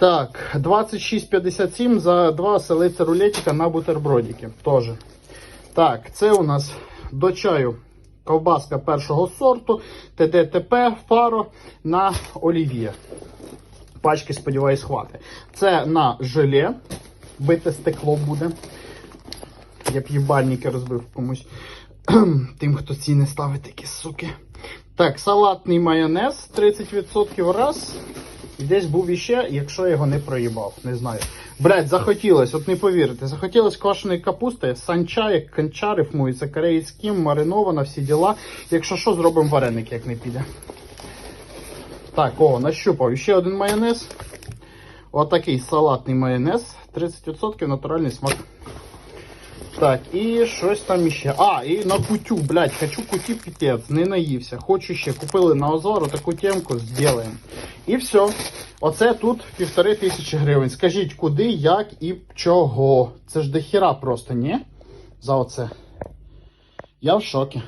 Так, 26,57 за два селиця рулетика на бутербродики. Тоже. Так, це у нас до чаю ковбаска першого сорту, ТДТП, фаро на олів'є. Пачки, сподіваюсь, хватить. Це на желе. Бите стекло буде. Я б їбальники розбив комусь. Тим, хто ціни ставить такі суки. Так, салатний майонез 30% раз. І десь був іще, якщо його не проїбав. Не знаю. Блять, захотілось, от не повірите, захотілось квашеної капусти, санча, як канча рифмується, корейським, маринована, всі діла. Якщо що, зробимо вареники, як не піде. Так, о, нащупав. Ще один майонез. Отакий салатний майонез. 30% натуральний смак. Так, і щось там іще. А, і на кутю, блядь, хочу куті піпець, не наївся. Хочу ще. Купили на Озору таку темку, зробимо. І все. Оце тут півтори тисячі гривень. Скажіть, куди, як і чого. Це ж дохіра просто, ні? За оце. Я в шокі.